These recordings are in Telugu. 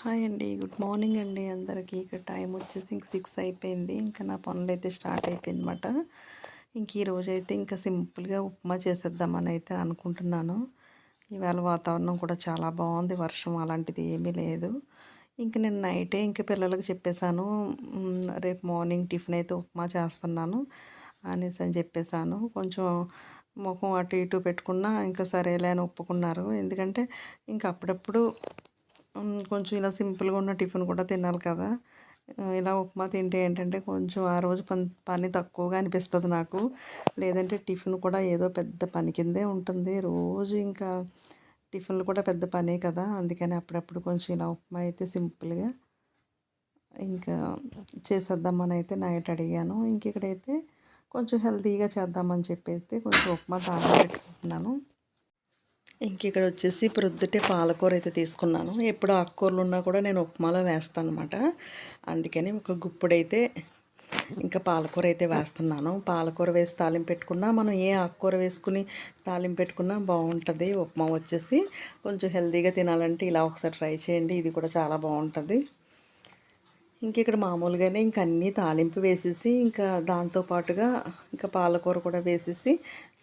హాయ్ అండి. గుడ్ మార్నింగ్ అండి అందరికీ. ఇక్కడ టైం వచ్చేసి ఇంక సిక్స్ అయిపోయింది. ఇంకా నా పనులు అయితే స్టార్ట్ అయిపోయింది అనమాట ఇంక ఈరోజు అయితే ఇంకా సింపుల్గా ఉప్మా చేసేద్దామని అయితే అనుకుంటున్నాను. ఇవాళ వాతావరణం కూడా చాలా బాగుంది. వర్షం అలాంటిది ఏమీ లేదు. ఇంక నేను నైటే ఇంక పిల్లలకు చెప్పేశాను. రేపు మార్నింగ్ టిఫిన్ అయితే ఉప్మా చేస్తున్నాను అనేసి అని చెప్పేశాను. కొంచెం ముఖం అటు ఇటు పెట్టుకున్నా ఇంకా సరేలే అని ఒప్పుకున్నారు. ఎందుకంటే ఇంక అప్పుడప్పుడు కొంచెం ఇలా సింపుల్గా ఉన్న టిఫిన్ కూడా తినాలి కదా. ఇలా ఉప్మా తింటే ఏంటంటే కొంచెం ఆ రోజు పని పని తక్కువగా అనిపిస్తుంది నాకు. లేదంటే టిఫిన్ కూడా ఏదో పెద్ద పని కిందే ఉంటుంది. రోజు ఇంకా టిఫిన్లు కూడా పెద్ద పనే కదా. అందుకని అప్పుడప్పుడు కొంచెం ఇలా ఉప్మా అయితే సింపుల్గా ఇంకా చేసేద్దామని అయితే నైట్ అడిగాను. ఇంక ఇక్కడైతే కొంచెం హెల్తీగా చేద్దామని చెప్పేసి కొంచెం ఉప్మా తాగా పెట్టుకుంటున్నాను. ఇంక ఇక్కడ వచ్చేసి ప్రొద్దుటే పాలకూర అయితే తీసుకున్నాను. ఎప్పుడు ఆకుకూరలు ఉన్నా కూడా నేను ఉప్మాలో వేస్తాను అనమాట అందుకని ఒక గుప్పుడైతే ఇంకా పాలకూర అయితే వేస్తున్నాను. పాలకూర వేసి తాలింపు పెట్టుకున్నా మనం ఏ ఆకుకూర వేసుకుని తాలింపు పెట్టుకున్నా బాగుంటుంది. ఉప్మా వచ్చేసి కొంచెం హెల్తీగా తినాలంటే ఇలా ఒకసారి ట్రై చేయండి. ఇది కూడా చాలా బాగుంటుంది. ఇంక ఇక్కడ మామూలుగానే ఇంక అన్నీ తాలింపు వేసేసి ఇంకా దాంతో పాటుగా ఇంకా పాలకూర కూడా వేసేసి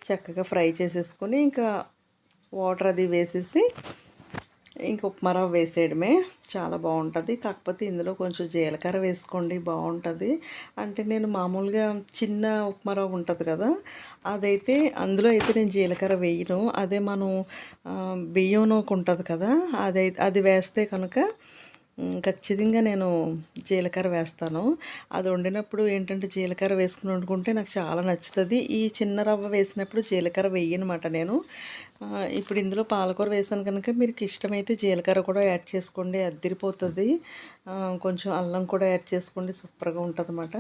చక్కగా ఫ్రై చేసేసుకొని ఇంకా వాటర్ అది వేసేసి ఇంక ఉప్మా రవ్వ వేసేయడమే. చాలా బాగుంటుంది. కాకపోతే ఇందులో కొంచెం జీలకర్ర వేసుకోండి బాగుంటుంది. అంటే నేను మామూలుగా చిన్న ఉప్మా రవ్వ ఉంటుంది కదా అదైతే అందులో అయితే నేను జీలకర్ర వేయను. అదే మనం బియ్యం నూక ఉంటుంది కదా అదైతే అది వేస్తే కనుక ఖచ్చితంగా నేను జీలకర్ర వేస్తాను. అది వండినప్పుడు ఏంటంటే జీలకర్ర వేసుకుని వండుకుంటే నాకు చాలా నచ్చుతుంది. ఈ చిన్న రవ్వ వేసినప్పుడు జీలకర్ర వేయనమాట నేను. ఇప్పుడు ఇందులో పాలకూర వేసాను కనుక మీకు ఇష్టమైతే జీలకర్ర కూడా యాడ్ చేసుకోండి అద్దరిపోతుంది కొంచెం అల్లం కూడా యాడ్ చేసుకోండి సూపర్గా ఉంటుంది అన్నమాట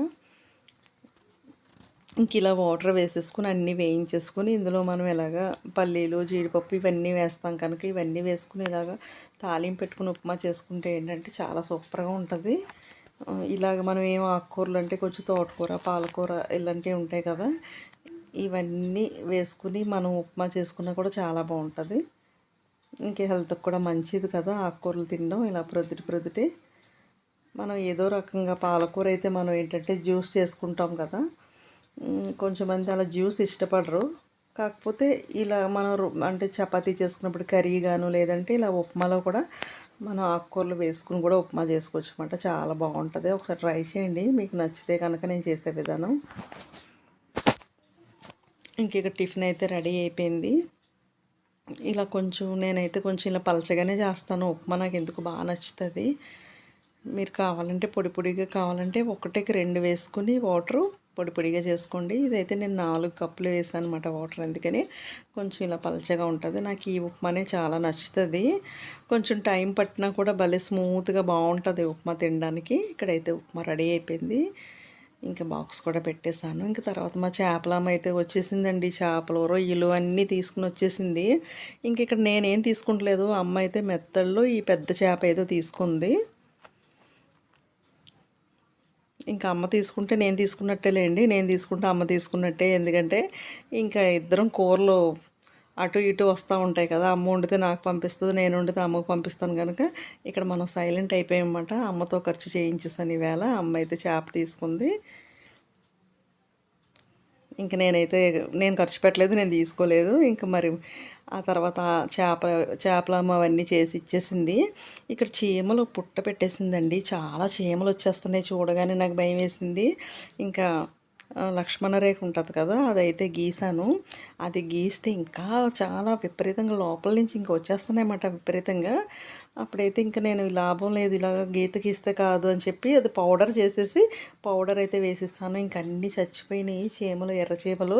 ఇంక ఇలా వాటర్ వేసేసుకుని అన్నీ వేయించేసుకుని ఇందులో మనం ఇలాగా పల్లీలు జీడిపప్పు ఇవన్నీ వేస్తాం కనుక ఇవన్నీ వేసుకుని ఇలాగా తాలింపు పెట్టుకుని ఉప్మా చేసుకుంటే ఏంటంటే చాలా సూపర్గా ఉంటుంది. ఇలాగ మనం ఏం ఆకుకూరలు అంటే కొంచెం తోటకూర పాలకూర ఇలాంటివి ఉంటాయి కదా ఇవన్నీ వేసుకుని మనం ఉప్మా చేసుకున్నా కూడా చాలా బాగుంటుంది. ఇంక హెల్త్కి కూడా మంచిది కదా ఆకుకూరలు తినడం ఇలా ప్రొద్దుటి ప్రొద్దుటే. మనం ఏదో రకంగా పాలకూర అయితే మనం ఏంటంటే జ్యూస్ చేసుకుంటాం కదా కొంచెం మంది అలా జ్యూస్ ఇష్టపడరు. కాకపోతే ఇలా మనం అంటే చపాతీ చేసుకున్నప్పుడు కర్రీ గాను లేదంటే ఇలా ఉప్మాలో కూడా మనం ఆకుకూరలు వేసుకుని కూడా ఉప్మా చేసుకోవచ్చు అనమాట చాలా బాగుంటుంది. ఒకసారి ట్రై చేయండి. మీకు నచ్చితే కనుక నేను చేసే విధానం. ఇంక టిఫిన్ అయితే రెడీ అయిపోయింది. ఇలా కొంచెం నేనైతే కొంచెం ఇలా పలచగానే చేస్తాను. ఉప్మా నాకు ఎందుకు బాగా నచ్చుతుంది? మీరు కావాలంటే పొడి పొడిగా కావాలంటే ఒకటికి రెండు వేసుకుని వాటరు పొడి పొడిగా చేసుకోండి. ఇదైతే నేను నాలుగు కప్పులు వేసాను అనమాట వాటర్. అందుకని కొంచెం ఇలా పలచగా ఉంటుంది. నాకు ఈ ఉప్మానే చాలా నచ్చుతుంది. కొంచెం టైం పట్టినా కూడా భలే స్మూత్గా బాగుంటుంది ఉప్మా తినడానికి. ఇక్కడైతే ఉప్మా రెడీ అయిపోయింది. ఇంకా బాక్స్ కూడా పెట్టేశాను. ఇంకా తర్వాత మా చేపలమ్మ అయితే వచ్చేసిందండి. చేపలు రొయ్యలు అన్నీ తీసుకుని వచ్చేసింది. ఇంక ఇక్కడ నేనేం తీసుకుంటలేదు. అమ్మ అయితే మెత్తళ్ళు ఈ పెద్ద చేప ఏదో తీసుకుంది. ఇంకా అమ్మ తీసుకుంటే నేను తీసుకున్నట్టేలేండి నేను తీసుకుంటే అమ్మ తీసుకున్నట్టే. ఎందుకంటే ఇంకా ఇద్దరం కూరలు అటు ఇటు వస్తూ ఉంటాయి కదా అమ్మ వండితే నాకు పంపిస్తుంది నేను వండితే అమ్మకు పంపిస్తాను కనుక ఇక్కడ మనం సైలెంట్ అయిపోయామన్నమాట అమ్మతో ఖర్చు చేయించేసాను ఈవేళ అమ్మ అయితే చేప తీసుకుంది. ఇంక నేనైతే నేను ఖర్చు పెట్టలేదు నేను తీసుకోలేదు. ఇంకా మరి ఆ తర్వాత చేపల చేప చేపలమ్మ అవన్నీ చేసి ఇచ్చేసింది. ఇక్కడ చీమలు పుట్ట పెట్టేసిందండి. చాలా చీమలు వచ్చేస్తున్నాయి చూడగానే నాకు భయం వేసింది. ఇంకా లక్ష్మణరేఖ లక్ష్మణ రేఖ ఉంటుంది కదా అదైతే గీసాను. అది గీస్తే ఇంకా చాలా విపరీతంగా లోపల నుంచి ఇంకా వచ్చేస్తున్నాయన్నమాట విపరీతంగా. అప్పుడైతే ఇంకా నేను లాభం లేదు ఇలాగ గీత గీస్తే కాదు అని చెప్పి అది పౌడర్ చేసేసి పౌడర్ అయితే వేసేసాను ఇంక అన్నీ చచ్చిపోయినాయి చీమలు ఎర్ర చీమలు.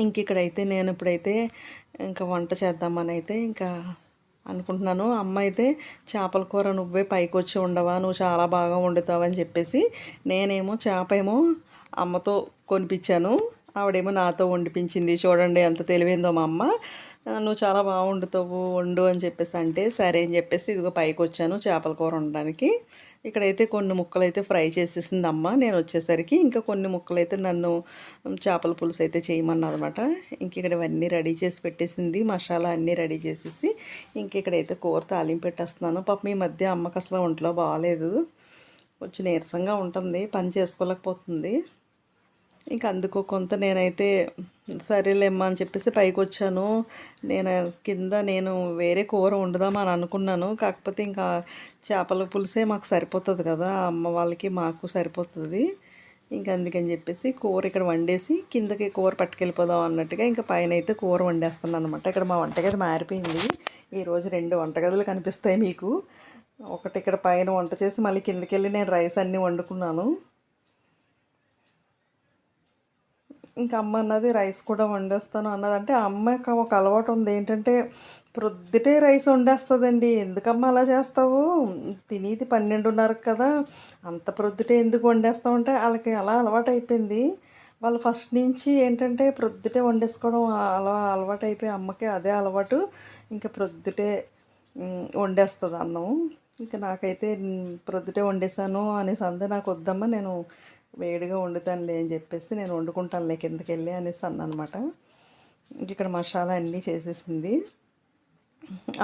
ఇంక ఇక్కడైతే నేను ఇప్పుడైతే ఇంకా వంట చేద్దామని అయితే ఇంకా అనుకుంటున్నాను. అమ్మ అయితే చేపల కూర నువ్వే పైకి వచ్చి ఉండవా నువ్వు చాలా బాగా వండుతావని చెప్పేసి నేనేమో చేప ఏమో అమ్మతో కొనిపించాను. ఆవిడేమో నాతో వండిపించింది. చూడండి ఎంత తెలివిందో మా అమ్మ. నువ్వు చాలా బాగుండుతావు వండు అని చెప్పేసి అంటే సరే అని చెప్పేసి ఇదిగో పైకి వచ్చాను చేపల కూర వండడానికి. ఇక్కడైతే కొన్ని ముక్కలు అయితే ఫ్రై చేసేసింది అమ్మ నేను వచ్చేసరికి ఇంకా కొన్ని ముక్కలు అయితే నన్ను చేపల పులుసు అయితే చేయమన్నది ఇంక ఇక్కడ ఇవన్నీ రెడీ చేసి పెట్టేసింది మసాలా అన్నీ రెడీ చేసేసి ఇంక ఇక్కడైతే కూర తాలింపు పెట్టేస్తున్నాను. పాపం ఈ మధ్య అమ్మకు అసలు ఒంట్లో బాగాలేదు కొంచెం నీరసంగా ఉంటుంది పని చేసుకోలేకపోతుంది. ఇంకా అందుకు కొంత నేనైతే సరేలేమ్మా అని చెప్పేసి పైకి వచ్చాను నేను కింద నేను వేరే కూర వండుదామని అనుకున్నాను. కాకపోతే ఇంకా చేపల పులుసే మాకు సరిపోతుంది కదా అమ్మ వాళ్ళకి మాకు సరిపోతుంది. ఇంకా అందుకని చెప్పేసి కూర ఇక్కడ వండేసి కిందకి కూర పట్టుకెళ్ళిపోదాం అన్నట్టుగా ఇంకా పైన అయితే కూర వండేస్తున్నాను అనమాట ఇక్కడ మా వంటగది మారిపోయింది. ఈరోజు రెండు వంటగదులు కనిపిస్తాయి మీకు. ఒకటి ఇక్కడ పైన వంట చేసి మళ్ళీ కిందకి వెళ్ళి నేను రైస్ అన్నీ వండుకున్నాను. ఇంకా అమ్మ అన్నది రైస్ కూడా వండేస్తాను అన్నది అంటే అమ్మకి ఒక అలవాటు ఉంది. ఏంటంటే ప్రొద్దుటే రైస్ వండేస్తుందండి. ఎందుకమ్మా అలా చేస్తావు? తినేది పన్నెండున్నర కదా. అంత ప్రొద్దుటే ఎందుకు వండేస్తావు అంటే వాళ్ళకి అలా అలవాటు అయిపోయింది. వాళ్ళు ఫస్ట్ నుంచి ఏంటంటే ప్రొద్దుటే వండేసుకోవడం అలా అలవాటు అయిపోయి అమ్మకి అదే అలవాటు. ఇంకా ప్రొద్దుటే వండేస్తుంది అన్నం. ఇంకా నాకైతే ప్రొద్దుటే వండేసాను అనేసి అందే. నాకు వద్దమ్మా నేను వేడిగా వండుతానులే అని చెప్పేసి నేను వండుకుంటానులే కిందకి వెళ్ళి అనేసి అన్నమాట ఇక్కడ మసాలా అన్నీ చేసేసింది.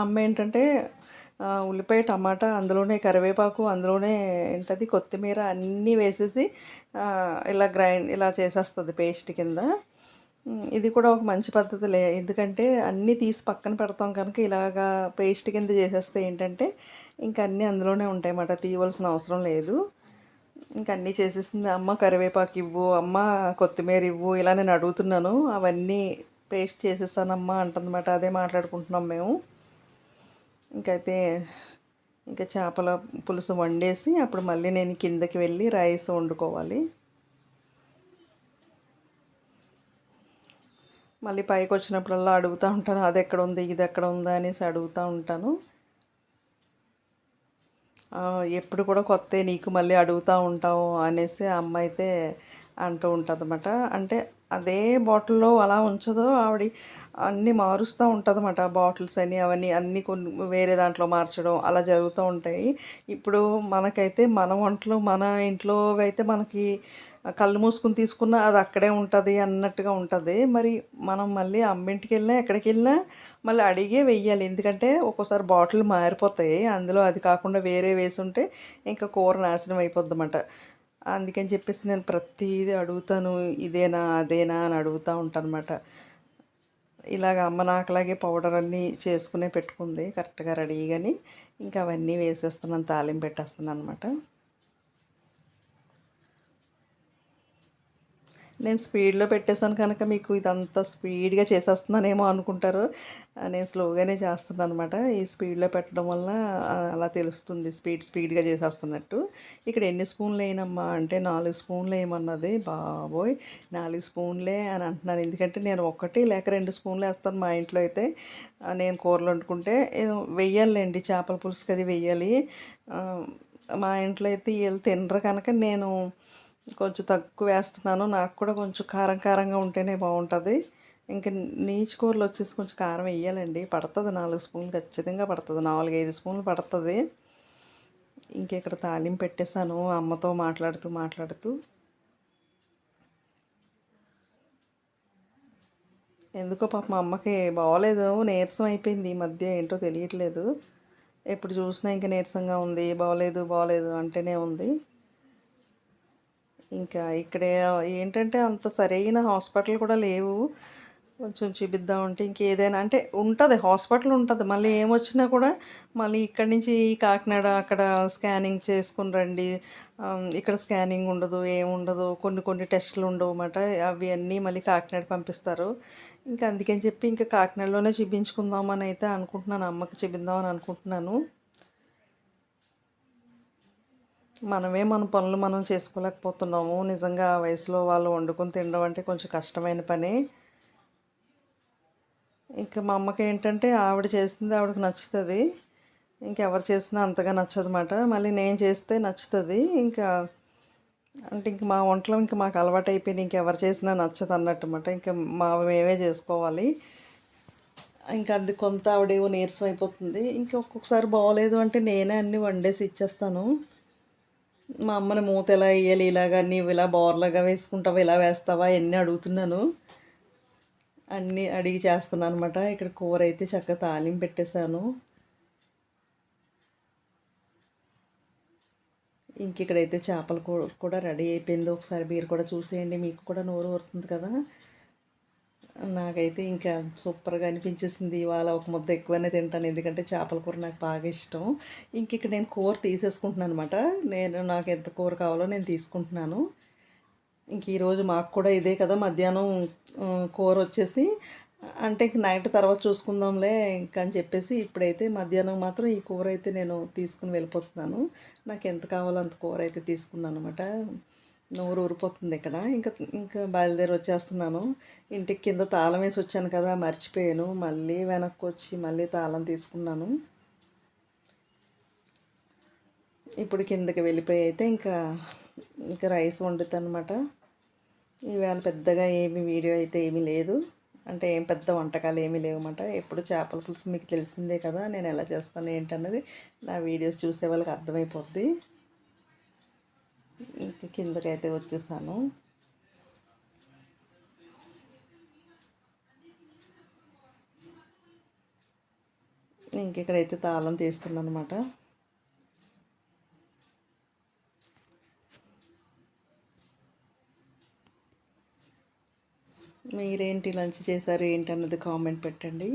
అమ్మ ఏంటంటే ఉల్లిపాయ టమాటా అందులోనే కరివేపాకు అందులోనే ఏంటది కొత్తిమీర అన్నీ వేసేసి ఇలా గ్రైండ్ ఇలా చేసేస్తుంది పేస్ట్ కింద. ఇది కూడా ఒక మంచి పద్ధతిలే. ఎందుకంటే అన్నీ తీసి పక్కన పెడతాం కనుక ఇలాగా పేస్ట్ కింద చేసేస్తే ఏంటంటే ఇంకా అన్నీ అందులోనే ఉంటాయి అన్నమాట తీయవలసిన అవసరం లేదు. ఇంక అన్నీ చేసేసింది. అమ్మ కరివేపాకు ఇవ్వు అమ్మ కొత్తిమీర ఇవ్వు ఇలా నేను అడుగుతున్నాను. అవన్నీ పేస్ట్ చేసేస్తానమ్మా అంటుందన్నమాట. అదే మాట్లాడుకుంటున్నాం మేము. ఇంకైతే ఇంకా చేపల పులుసు వండేసి అప్పుడు మళ్ళీ నేను కిందకి వెళ్ళి రైస్ వండుకోవాలి. మళ్ళీ పైకి వచ్చినప్పుడల్లా అడుగుతూ ఉంటాను. అది ఎక్కడ ఉంది ఇది ఎక్కడ ఉందా అనేసి అడుగుతూ ఉంటాను. ఎప్పుడు కూడా కొత్త నీకు మళ్ళీ అడుగుతూ ఉంటావు అనేసి అమ్మ అయితే అంటూ ఉంటుంది అంటే అదే బాటిల్లో అలా ఉంచదో ఆవిడ అన్నీ మారుస్తూ ఉంటుంది అన్నమాట బాటిల్స్ అని అవన్నీ అన్నీ కొన్ని వేరే దాంట్లో మార్చడం అలా జరుగుతూ ఉంటాయి. ఇప్పుడు మనకైతే మన వంటలు మన ఇంట్లో అయితే మనకి కళ్ళు మూసుకుని తీసుకున్నా అది అక్కడే ఉంటుంది అన్నట్టుగా ఉంటుంది. మరి మనం మళ్ళీ అమ్మింటికి వెళ్ళినా ఎక్కడికి వెళ్ళినా మళ్ళీ అడిగే వెయ్యాలి. ఎందుకంటే ఒక్కోసారి బాటిల్ మారిపోతాయి. అందులో అది కాకుండా వేరే వేసి ఉంటే ఇంకా కూర నాశనం అయిపోద్దన్నమాట. అందుకని చెప్పేసి నేను ప్రతిదీ అడుగుతాను ఇదేనా అదేనా అని అడుగుతూ ఉంటాను అనమాట ఇలాగ అమ్మ నాకులాగే పౌడర్ అన్నీ చేసుకునే పెట్టుకుంది. కరెక్ట్గా రెడీగాని ఇంకా అవన్నీ వేసేస్తున్నాను తాలింపు పెట్టేస్తున్నాను అనమాట నేను స్పీడ్లో పెట్టేశాను కనుక మీకు ఇదంతా స్పీడ్గా చేసేస్తున్నానేమో అనుకుంటారు. నేను స్లోగానే చేస్తున్నాను అనమాట ఈ స్పీడ్లో పెట్టడం వల్ల అలా తెలుస్తుంది. స్పీడ్ స్పీడ్గా చేసేస్తున్నట్టు. ఇక్కడ ఎన్ని స్పూన్లు వేయనమ్మా అంటే నాలుగు స్పూన్లు వేయమన్నది. బాబోయ్! నాలుగు స్పూన్లే అని అంటున్నాను. ఎందుకంటే నేను ఒకటి లేక రెండు స్పూన్లు వేస్తాను మా ఇంట్లో అయితే. నేను కూరలు వండుకుంటే వెయ్యాలండి చేపల పులుసుకి అది వెయ్యాలి మా ఇంట్లో అయితే వీళ్ళు తినరు కనుక నేను కొంచెం తక్కువ వేస్తున్నాను. నాకు కూడా కొంచెం కారం కారంగా ఉంటేనే బాగుంటుంది. ఇంకా నీచు కూరలు వచ్చేసి కొంచెం కారం వేయాలండి. పడుతుంది నాలుగు స్పూన్లు ఖచ్చితంగా పడుతుంది. నాలుగు ఐదు స్పూన్లు పడుతుంది. ఇంక ఇక్కడ తాలింపు పెట్టేశాను. అమ్మతో మాట్లాడుతూ మాట్లాడుతూ. ఎందుకో పాప మా అమ్మకి బాగోలేదు. నీరసం అయిపోయింది. ఈ మధ్య ఏంటో తెలియట్లేదు. ఎప్పుడు చూసినా ఇంకా నీరసంగా ఉంది. బాగోలేదు బాగోలేదు అంటేనే ఉంది. ఇంకా ఇక్కడ ఏంటంటే అంత సరైన హాస్పిటల్ కూడా లేవు. కొంచెం చూపిద్దామంటే ఇంకేదైనా అంటే ఉంటుంది హాస్పిటల్ ఉంటుంది. మళ్ళీ ఏమొచ్చినా కూడా మళ్ళీ ఇక్కడి నుంచి కాకినాడ అక్కడ స్కానింగ్ చేసుకుని రండి. ఇక్కడ స్కానింగ్ ఉండదు ఏముండదు కొన్ని కొన్ని టెస్టులు ఉండవు అన్నమాట అవి అన్నీ మళ్ళీ కాకినాడ పంపిస్తారు. ఇంకా అందుకని చెప్పి ఇంకా కాకినాడలోనే చూపించుకుందామని అయితే అనుకుంటున్నాను. అమ్మకి చూపిద్దామని అనుకుంటున్నాను. మనమే మన పనులు మనం చేసుకోలేకపోతున్నాము. నిజంగా ఆ వయసులో వాళ్ళు వండుకొని తినడం అంటే కొంచెం కష్టమైన పని. ఇంకా మా అమ్మకి ఏంటంటే ఆవిడ చేసింది ఆవిడకి నచ్చుతుంది. ఇంకెవరు చేసినా అంతగా నచ్చదన్నమాట. మళ్ళీ నేను చేస్తే నచ్చుతుంది. ఇంకా అంటే ఇంక మా వంటలో ఇంకా మాకు అలవాటు అయిపోయింది. ఇంకెవరు చేసినా నచ్చదు అన్నట్టు ఇంకా మా మేమే చేసుకోవాలి. ఇంకా అది కొంత ఆవిడేవో నీరసం అయిపోతుంది. ఇంకా ఒక్కొక్కసారి బాగోలేదు అంటే నేనే అన్నీ వండేసి ఇచ్చేస్తాను. మా అమ్మని మూత ఎలా వేయాలి? ఇలాగా నీవు ఇలా బోర్లాగా వేసుకుంటావా? ఇలా వేస్తావా? అన్నీ అడుగుతున్నాను? అన్నీ అడిగి చేస్తున్నాను అనమాట ఇక్కడ కూర అయితే చక్కగా తాలింపు పెట్టేశాను. ఇంక ఇక్కడైతే చేపల కూర కూడా రెడీ అయిపోయింది. ఒకసారి మీరు కూడా చూసేయండి. మీకు కూడా నోరు ఊరుతుంది కదా? నాకైతే ఇంకా సూపర్గా అనిపించేసింది. ఇవాళ ఒక ముద్ద ఎక్కువనే తింటాను. ఎందుకంటే చేపల కూర నాకు బాగా ఇష్టం. ఇంక ఇక్కడ నేను కూర తీసేసుకుంటున్నాను అనమాట నేను నాకు ఎంత కూర కావాలో నేను తీసుకుంటున్నాను. ఇంక ఈరోజు మాకు కూడా ఇదే కదా మధ్యాహ్నం కూర వచ్చేసి. అంటే ఇంక నైట్ తర్వాత చూసుకుందాంలే ఇంకా అని చెప్పేసి ఇప్పుడైతే మధ్యాహ్నం మాత్రం ఈ కూర అయితే నేను తీసుకుని వెళ్ళిపోతున్నాను. నాకు ఎంత కావాలో అంత కూర అయితే తీసుకున్నాను అనమాట నోరు ఊరిపోతుంది ఇక్కడ. ఇంకా ఇంకా బయలుదేరి వచ్చేస్తున్నాను ఇంటికి కింద తాళం వేసి వచ్చాను కదా మర్చిపోయాను. మళ్ళీ వెనక్కి వచ్చి మళ్ళీ తాళం తీసుకున్నాను. ఇప్పుడు కిందకి వెళ్ళిపోయి అయితే ఇంకా ఇంకా రైస్ వండుతాను అనమాట ఈవేళ పెద్దగా ఏమి వీడియో అయితే ఏమీ లేదు. అంటే ఏం పెద్ద వంటకాలు ఏమీ లేవన్నమాట. ఎప్పుడు చేపల పులుసు మీకు తెలిసిందే కదా నేను ఎలా చేస్తాను ఏంటన్నది నా వీడియోస్ చూసే వాళ్ళకి అర్థమైపోద్ది. కిందకైతే వచ్చేసాను. ఇంకెక్కడైతే తాళం తీస్తున్నాను అనమాట మీరేంటి లంచ్ చేశారు ఏంటి అన్నది కామెంట్ పెట్టండి.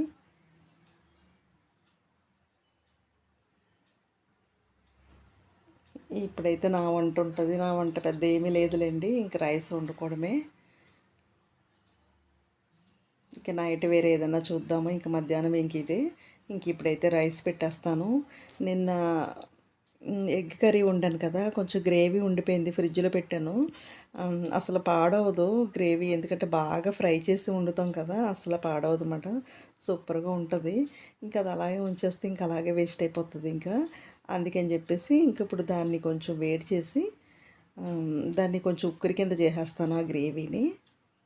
ఇప్పుడైతే నా వంట ఉంటుంది. నా వంట పెద్ద ఏమీ లేదులేండి. ఇంక రైస్ వండుకోవడమే. ఇంక నైట్ వేరే ఏదైనా చూద్దాము. ఇంక మధ్యాహ్నం ఇంక ఇదే. ఇంక ఇప్పుడైతే రైస్ పెట్టేస్తాను. నిన్న ఎగ్ కర్రీ వండాను కదా. కొంచెం గ్రేవీ ఉండిపోయింది. ఫ్రిడ్జ్లో పెట్టాను. అసలు పాడవదు గ్రేవీ. ఎందుకంటే బాగా ఫ్రై చేసి వండుతాం కదా. అసలు పాడవదు అన్నమాట సూపర్గా ఉంటుంది. ఇంకా అది అలాగే ఉంచేస్తే ఇంకా అలాగే వేస్ట్ అయిపోతుంది. ఇంకా అందుకని చెప్పేసి ఇంక ఇప్పుడు దాన్ని కొంచెం వేడి చేసి దాన్ని కొంచెం ఉక్కరి కింద చేసేస్తాను ఆ గ్రేవీని.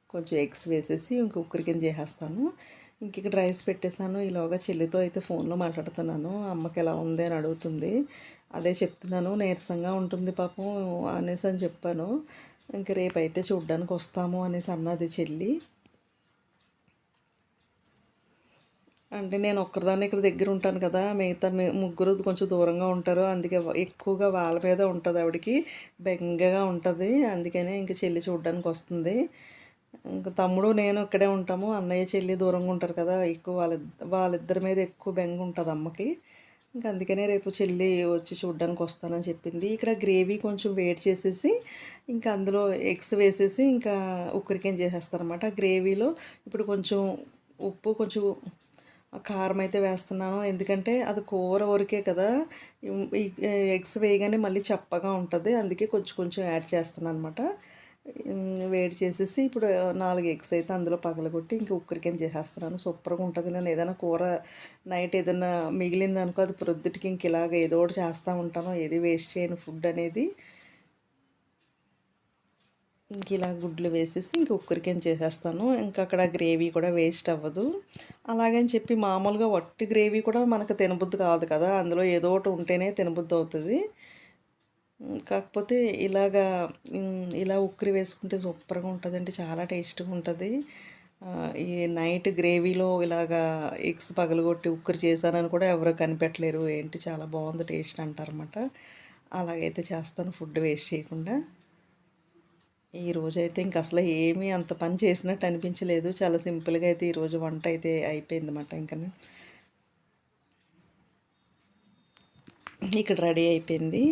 కొంచెం ఎగ్స్ వేసేసి ఇంక ఉక్కరి కింద చేసేస్తాను. ఇంక ఇక్కడ రైస్ పెట్టేశాను. ఈలోగా చెల్లితో అయితే ఫోన్లో మాట్లాడుతున్నాను. అమ్మకి ఎలా ఉంది అని అడుగుతుంది. అదే చెప్తున్నాను. నీరసంగా ఉంటుంది పాపం అనేసి అని చెప్పాను. ఇంక రేపు అయితే చూడ్డానికి వస్తాము అనేసి అన్నది చెల్లి. అంటే నేను ఒక్కరిదాన్ని ఇక్కడ దగ్గర ఉంటాను కదా మిగతా ముగ్గురు కొంచెం దూరంగా ఉంటారు. అందుకే ఎక్కువగా వాళ్ళ మీద ఉంటుంది ఆవిడకి. బెంగగా ఉంటుంది. అందుకనే ఇంక చెల్లి చూడడానికి వస్తుంది. ఇంకా తమ్ముడు నేను ఇక్కడే ఉంటాము. అన్నయ్య చెల్లి దూరంగా ఉంటారు కదా ఎక్కువ వాళ్ళ వాళ్ళిద్దరి మీద ఎక్కువ బెంగ ఉంటుంది అమ్మకి. ఇంకా అందుకనే రేపు చెల్లి వచ్చి చూడడానికి వస్తానని చెప్పింది. ఇక్కడ గ్రేవీ కొంచెం వేడి చేసేసి ఇంకా అందులో ఎగ్స్ వేసేసి ఇంకా ఉక్కరికేం చేసేస్తారనమాట గ్రేవీలో. ఇప్పుడు కొంచెం ఉప్పు కొంచెం కారం అయితే వేస్తున్నాను. ఎందుకంటే అది కూర ఊరికే కదా. ఎగ్స్ వేయగానే మళ్ళీ చప్పగా ఉంటుంది. అందుకే కొంచెం కొంచెం యాడ్ చేస్తున్నాను అనమాట వేడి చేసేసి ఇప్పుడు నాలుగు ఎగ్స్ అయితే అందులో పగలగొట్టి ఇంక ఉక్కరికేం చేసేస్తున్నాను. సూపర్గా ఉంటుంది. నేను ఏదైనా కూర నైట్ ఏదైనా మిగిలింది అనుకో అది ప్రొద్దుటికి ఇంక ఇలాగ ఏదో ఒకటి చేస్తూ ఉంటాను. ఏది వేస్ట్ చేయను. ఫుడ్ అనేది ఇంక ఇలా గుడ్లు వేసేసి ఇంక ఉక్కరికేం చేసేస్తాను. ఇంకా అక్కడ గ్రేవీ కూడా వేస్ట్ అవ్వదు. అలాగని చెప్పి మామూలుగా వట్టి గ్రేవీ కూడా మనకు తినబుద్ధి కాదు కదా. అందులో ఏదో ఒకటి ఉంటేనే తినబుద్ధి అవుతుంది. కాకపోతే ఇలాగా ఇలా ఉక్కరి వేసుకుంటే సూపర్గా ఉంటుందండి. చాలా టేస్ట్గా ఉంటుంది. ఈ నైట్ గ్రేవీలో ఇలాగా ఎగ్స్ పగలగొట్టి ఉక్కరి చేశానని కూడా ఎవరు కనిపెట్టలేరు. ఏంటి చాలా బాగుంది టేస్ట్ అంటారన్నమాట. అలాగైతే చేస్తాను ఫుడ్ వేస్ట్ చేయకుండా. ఈ రోజు అయితే ఇంక అసలు ఏమీ అంత పని చేసినట్టు అనిపించలేదు. చాలా సింపుల్గా అయితే ఈరోజు వంట అయితే అయిపోయింది అన్నమాట ఇంకా. ఇక్కడ రెడీ అయిపోయింది.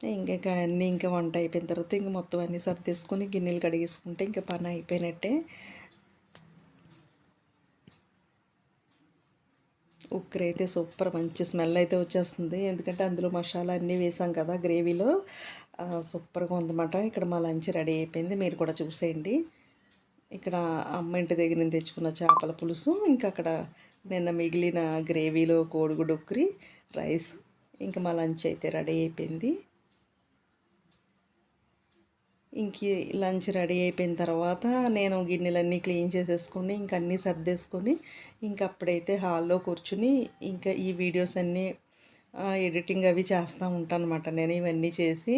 ఇంకా అన్నీ ఇంకా వంట అయిపోయిన తర్వాత ఇంక మొత్తం అన్నీ సర్దేసుకొని గిన్నెలు కడిగేసుకుంటే ఇంకా పని అయిపోయినట్టే. ఉక్కరి అయితే సూపర్ మంచి స్మెల్ అయితే వచ్చేస్తుంది. ఎందుకంటే అందులో మసాలా అన్నీ వేసాం కదా గ్రేవీలో. సూపర్గా ఉందన్నమాట. ఇక్కడ మా లంచ్ రెడీ అయిపోయింది. మీరు కూడా చూసేయండి. ఇక్కడ అమ్మ ఇంటి దగ్గర నుంచి తెచ్చుకున్న చేపల పులుసు ఇంకా అక్కడ నిన్న మిగిలిన గ్రేవీలో కోడిగుడు ఉక్కరి రైస్ ఇంకా మా లంచ్ అయితే రెడీ అయిపోయింది. ఇంక లంచ్ రెడీ అయిపోయిన తర్వాత నేను గిన్నెలన్నీ క్లీన్ చేసేసుకొని ఇంక అన్నీ సర్దేసుకొని ఇంక అప్పుడైతే హాల్లో కూర్చుని ఇంకా ఈ వీడియోస్ అన్నీ ఎడిటింగ్ అవి చేస్తూ ఉంటాను అనమాట నేను ఇవన్నీ చేసి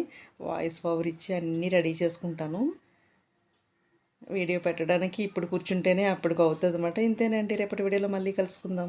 వాయిస్ ఓవర్ ఇచ్చి అన్నీ రెడీ చేసుకుంటాను. వీడియో పెట్టడానికి ఇప్పుడు కూర్చుంటేనే అప్పటికి అవుతుంది అనమాట ఇంతేనండి. రేపటి వీడియోలో మళ్ళీ కలుసుకుందాం.